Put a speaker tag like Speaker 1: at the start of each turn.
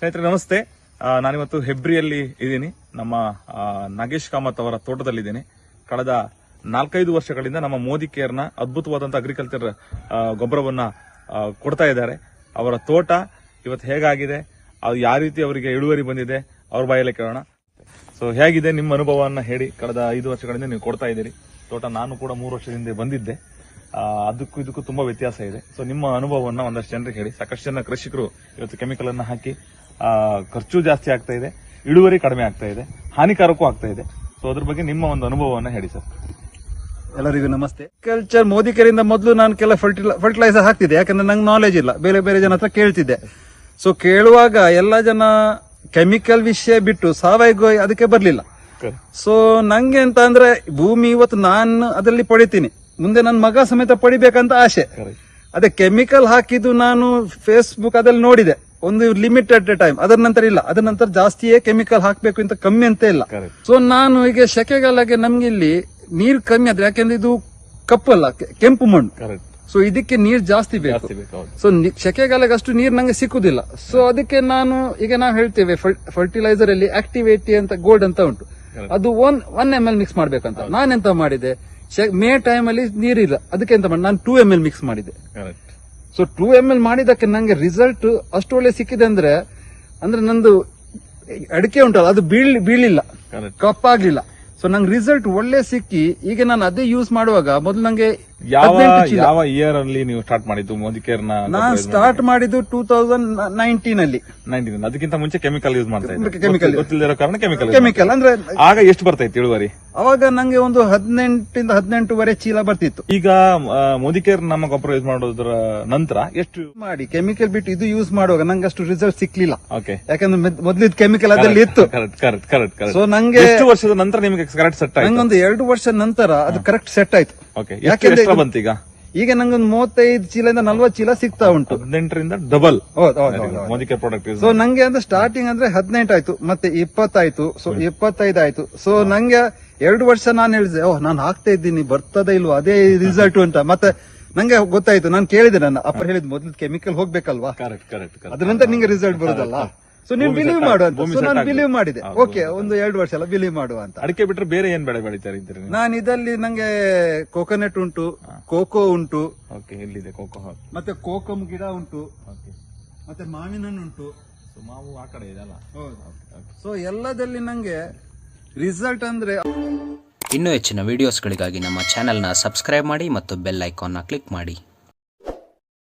Speaker 1: ಸ್ನೇಹಿತರೆ, ನಮಸ್ತೆ. ನಾನಿವತ್ತು ಹೆಬ್ರಿಯಲ್ಲಿ ಇದ್ದೀನಿ. ನಮ್ಮ ನಾಗೇಶ್ ಕಾಮತ್ ಅವರ ತೋಟದಲ್ಲಿದ್ದೀನಿ. ಕಳೆದ ನಾಲ್ಕೈದು ವರ್ಷಗಳಿಂದ ನಮ್ಮ ಮೋದಿ ಕೇರ್ನ ಅದ್ಭುತವಾದಂಥ ಅಗ್ರಿಕಲ್ಚರ್ ಗೊಬ್ಬರವನ್ನು ಕೊಡ್ತಾ ಇದ್ದಾರೆ. ಅವರ ತೋಟ ಇವತ್ತು ಹೇಗಾಗಿದೆ? ಅದು ಯಾವ ರೀತಿ ಅವರಿಗೆ ಇಳುವರಿ ಬಂದಿದೆ? ಅವ್ರ ಬಾಯಲ್ಲೇ ಕೇಳೋಣ. ಸೊ ಹೇಗಿದೆ ನಿಮ್ಮ ಅನುಭವವನ್ನು ಹೇಳಿ ಕಳೆದ ಐದು ವರ್ಷಗಳಿಂದ ನೀವು ಕೊಡ್ತಾ ಇದ್ದೀರಿ. ತೋಟ ನಾನು ಕೂಡ ಮೂರು ವರ್ಷದಿಂದ ಬಂದಿದ್ದೆ. ಅದಕ್ಕೂ ಇದಕ್ಕೂ ತುಂಬಾ ವ್ಯತ್ಯಾಸ ಇದೆ. ಸೊ ನಿಮ್ಮ ಅನುಭವವನ್ನು ಒಂದಷ್ಟು ಜನರಿಗೆ ಹೇಳಿ. ಸಾಕಷ್ಟು ಜನ ಕೃಷಿಕರು ಇವತ್ತು ಕೆಮಿಕಲ್ ಅನ್ನು ಹಾಕಿ ಖರ್ಚು ಜಾಸ್ತಿ ಆಗ್ತಾ ಇದೆ ಇಳುವರಿ ಕಡಿಮೆ ಆಗ್ತಾ ಇದೆ ಹಾನಿಕಾರಕ್ಕೂ ಆಗ್ತಾ ಇದೆ. ಸೊ ಅದ್ರ ಬಗ್ಗೆ ನಿಮ್ಮ ಒಂದು ಅನುಭವವನ್ನ ಹೇಳಿ ಸರ್.
Speaker 2: ಎಲ್ಲರಿಗೂ ನಮಸ್ತೆ. ಕಲ್ಚರ್ ಮೋದಿ ಕರೆಯಿಂದ ಮೊದಲು ನಾನು ಕೆಲ ಫರ್ಟಿಲೈಸರ್ ಹಾಕ್ತಿದ್ದೆ ಯಾಕಂದ್ರೆ ನಂಗೆ ನಾಲೆಜ್ ಇಲ್ಲ. ಬೇರೆ ಬೇರೆ ಜನ ಹತ್ರ ಕೇಳ್ತಿದ್ದೆ. ಸೊ ಕೇಳುವಾಗ ಎಲ್ಲ ಜನ ಕೆಮಿಕಲ್ ವಿಷಯ ಬಿಟ್ಟು ಸಾವಯವ ಅದಕ್ಕೆ ಬರಲಿಲ್ಲ. ಸೊ ನಂಗೆ ಅಂತ ಅಂದ್ರೆ ಭೂಮಿ ಇವತ್ತು ನಾನು ಅದರಲ್ಲಿ ಪಡಿತೀನಿ. ಮುಂದೆ ನನ್ನ ಮಗ ಸಮೇತ ಪಡಿಬೇಕಂತ ಆಸೆ. ಅದೇ ಕೆಮಿಕಲ್ ಹಾಕಿದ್ದು ನಾನು ಫೇಸ್ಬುಕ್ ಅದಲ್ಲಿ ನೋಡಿದೆ. ಒಂದು ಲಿಮಿಟೆಡ್ ಟೈಮ್ ಅದರ ನಂತರ ಇಲ್ಲ. ಅದರ ನಂತರ ಜಾಸ್ತಿಯೇ ಕೆಮಿಕಲ್ ಹಾಕ್ಬೇಕು ಅಂತ ಕಮ್ಮಿ ಅಂತ ಇಲ್ಲ. ಸೊ ನಾನು ಈಗ ಸೆಕೆಗಾಲಕ್ಕೆ ನಮ್ಗೆ ಇಲ್ಲಿ ನೀರು ಕಮ್ಮಿ ಆದ್ರೆ ಯಾಕೆಂದ್ರೆ ಇದು ಕಪ್ಪು ಅಲ್ಲ ಕೆಂಪು ಮಣ್ಣು. ಸೊ ಇದಕ್ಕೆ ನೀರ್ ಜಾಸ್ತಿ ಬೇಕು. ಸೊ ಸೆಕೆಗಾಲಕ್ಕೆ ಅಷ್ಟು ನೀರ್ ನಂಗೆ ಸಿಕ್ಕುದಿಲ್ಲ. ಸೊ ಅದಕ್ಕೆ ನಾನು ಈಗ ನಾವು ಹೇಳ್ತೇವೆ ಫರ್ಟಿಲೈಸರ್ ಅಲ್ಲಿ ಆಕ್ಟಿವೇಟಿ ಅಂತ ಗೋಲ್ಡ್ ಅಂತ ಉಂಟು. ಅದು one one M L mix ಮಾಡ್ಬೇಕಂತ. ನಾನೆಂತ ಮಾಡಿದೆ? ಮೇ ಟೈಮ್ ಅಲ್ಲಿ ನೀರಿಲ್ಲ. ಅದಕ್ಕೆ ಎಂತ ಮಾಡಿ ನಾನು ಟೂ ಎಂ ಎಲ್ ಮಿಕ್ಸ್ ಮಾಡಿದೆ. ಸೊ ಟೂ ಎಂ ಎಲ್ ಮಾಡಿದಕ್ಕೆ ನಂಗೆ ರಿಸಲ್ಟ್ ಅಷ್ಟು ಒಳ್ಳೆ ಸಿಕ್ಕಿದೆ ಅಂದ್ರೆ ಅಂದ್ರೆ ನಂದು ಅಡಿಕೆ ಉಂಟಲ್ಲ ಅದು ಬೀಳ್ ಬೀಳಿಲ್ಲ. ಕಪ್ಪಾಗ್ಲಿಲ್ಲ. ಸೊ ನಂಗೆ ರಿಸಲ್ಟ್ ಒಳ್ಳೆ ಸಿಕ್ಕಿ ಈಗ ನಾನು ಅದೇ ಯೂಸ್ ಮಾಡುವಾಗ ಮೊದಲು ನಂಗೆ
Speaker 1: ಯಾವ
Speaker 2: ಚೀಲ
Speaker 1: ಯಾವ ಇಯರ್ ಅಲ್ಲಿ ನೀವು ಸ್ಟಾರ್ಟ್ ಮಾಡಿದ್ದು ಮೋದಿ ಕೇರ್
Speaker 2: ನಾನು ಸ್ಟಾರ್ಟ್ ಮಾಡಿದ್ದು ಟೂ ತೌಸಂಡ್ ನೈನ್ಟೀನ್ ಅಲ್ಲಿ.
Speaker 1: ನೈನ್ಟೀನ್ ಅದಕ್ಕಿಂತ ಮುಂಚೆ ಕೆಮಿಕಲ್ ಯೂಸ್ ಮಾಡ್ತಾ
Speaker 2: ಕೆಮಿಕಲ್.
Speaker 1: ಗೊತ್ತಿಲ್ಲದಿರೋ ಕಾರಣ ಕೆಮಿಕಲ್
Speaker 2: ಕೆಮಿಕಲ್ ಅಂದ್ರೆ
Speaker 1: ಆಗ ಎಷ್ಟು ಬರ್ತಾ ಇತ್ತು ಇಳುವರಿ?
Speaker 2: ಅವಾಗ ನಂಗೆ ಒಂದು ಹದಿನೆಂಟಿಂದ ಹದಿನೆಂಟುವರೆ ಚೀಲ ಬರ್ತಿತ್ತು.
Speaker 1: ಈಗ ಮೋದಿಕೇರ್ ಮೋದಿ ಕೇರ್ ನಮ್ಮ ಗೊಬ್ಬರ ಯೂಸ್ ಮಾಡೋದ್ರ ನಂತರ ಎಷ್ಟು
Speaker 2: ಮಾಡಿ ಕೆಮಿಕಲ್ ಬಿಟ್ಟು ಇದು ಯೂಸ್ ಮಾಡುವಾಗ ನಂಗೆ ಅಷ್ಟು ರಿಸಲ್ಟ್ ಸಿಕ್ಲಿಲ್ಲ.
Speaker 1: ಓಕೆ
Speaker 2: ಯಾಕಂದ್ರೆ ಮೊದ್- ಮೊದ್ಲಿದ್ ಕೆಮಿಕಲ್ ಅದರಲ್ಲಿ ಇತ್ತು.
Speaker 1: Correct correct correct correct
Speaker 2: so ನಂಗೆ
Speaker 1: ಎಷ್ಟು ವರ್ಷದ ನಂತರ ನಿಮಗೆ ಕರೆಕ್ಟ್ ಸೆಟ್ ಆಯ್ತು.
Speaker 2: ನಂಗೊಂದು ಎರಡು ವರ್ಷ ನಂತರ ಅದು ಕರೆಕ್ಟ್ ಸೆಟ್ ಆಯ್ತು.
Speaker 1: ಓಕೆ
Speaker 2: ಯಾಕೆಂದ್ರೆ
Speaker 1: ಬಂತು ಈಗ?
Speaker 2: ಈಗ ನಂಗೊಂದು ಮೂವತ್ತೈದು ಚೀಲದಿಂದ ನಲ್ವತ್ತು ಚೀಲ ಸಿಗ್ತಾ ಉಂಟು.
Speaker 1: ಹದಿನೆಂಟರಿಂದ ಡಬಲ್
Speaker 2: ಹೌದು ಹೌದು ಹೌದು
Speaker 1: ಮೋದಿ ಪ್ರಾಡಕ್ಟ್ ಯೂಸ್
Speaker 2: ಸೊ ನಂಗೆ ಅಂದ್ರೆ ಸ್ಟಾರ್ಟಿಂಗ್ ಅಂದ್ರೆ ಹದಿನೆಂಟು ಆಯ್ತು ಮತ್ತೆ ಇಪ್ಪತ್ತಾಯ್ತು ಸೊ ಇಪ್ಪತ್ತೈದು ಆಯ್ತು. ಸೊ ನಂಗೆ ಎರಡು ವರ್ಷ ನಾನು ಹೇಳಿದೆ ಓಹ್ ನಾನು ಹಾಕ್ತಾ ಇದ್ದೀನಿ ಬರ್ತದ ಇಲ್ವಾ? ಅದೇ ರಿಸಲ್ಟ್ ಅಂತ ಮತ್ತೆ ನಂಗೆ ಗೊತ್ತಾಯ್ತು ನಾನು ಕೇಳಿದೆ ನನ್ನ ಅಪ್ಪ ಹೇಳಿದ್ ಮೊದ್ಲು ಕೆಮಿಕಲ್ ಹೋಗ್ಬೇಕಲ್ವಾ?
Speaker 1: ಕರೆಕ್ಟ್ ಕರೆಕ್ಟ್ ಕರೆಕ್ಟ್
Speaker 2: ಅದ್ರ ನಂತರ ನಿಂಗೆ ರಿಸಲ್ಟ್ ಬರುದಲ್ಲ? ಸೊ
Speaker 1: ನೀವು
Speaker 2: ಬಿಲೀವ್ ಮಾಡು ಅಂತ. ಸೊ ನಾನು ಬಿಲೀವ್ ಮಾಡಿದೆ. ಓಕೆ ಒಂದು ಎರಡು ವರ್ಷ ಎಲ್ಲ ಬಿಲೀವ್ ಮಾಡುವ ಅಂತ.
Speaker 1: ಅಡಿಕೆ ಬಿಟ್ರೆ ಬೇರೆ ಏನ್ ಬೆಳೆ ಬೆಳಿತಾರೆ ನೀವು?
Speaker 2: ನಾನು ಇದರಲ್ಲಿ ನಂಗೆ ಕೋಕೋನಟ್ ಉಂಟು ಕೋಕೋ ಉಂಟು.
Speaker 1: ಓಕೆ ಎಲ್ಲಿದೆ ಕೋಕೋ
Speaker 2: ಮತ್ತೆ ಕೋಕಮ್ ಗಿಡ ಉಂಟು.
Speaker 1: ಓಕೆ
Speaker 2: ಮತ್ತೆ ಮಾವಿನ ಹಣ್ಣು ಉಂಟು.
Speaker 1: ಸೊ ಮಾವು ಆ ಕಡೆ ಇದೆ ಅಲ್ಲ?
Speaker 2: ಸೊ ಎಲ್ಲದಲ್ಲಿ ನಂಗೆ ರಿಸಲ್ಟ್ ಅಂದ್ರೆ
Speaker 3: ಇನ್ನೂ ಹೆಚ್ಚಿನ ವಿಡಿಯೋಸ್ಗಳಿಗಾಗಿ ನಮ್ಮ ಚಾನೆಲ್ನ ಸಬ್ಸ್ಕ್ರೈಬ್ ಮಾಡಿ ಮತ್ತು ಬೆಲ್ ಐಕಾನ್ನ ಕ್ಲಿಕ್ ಮಾಡಿ.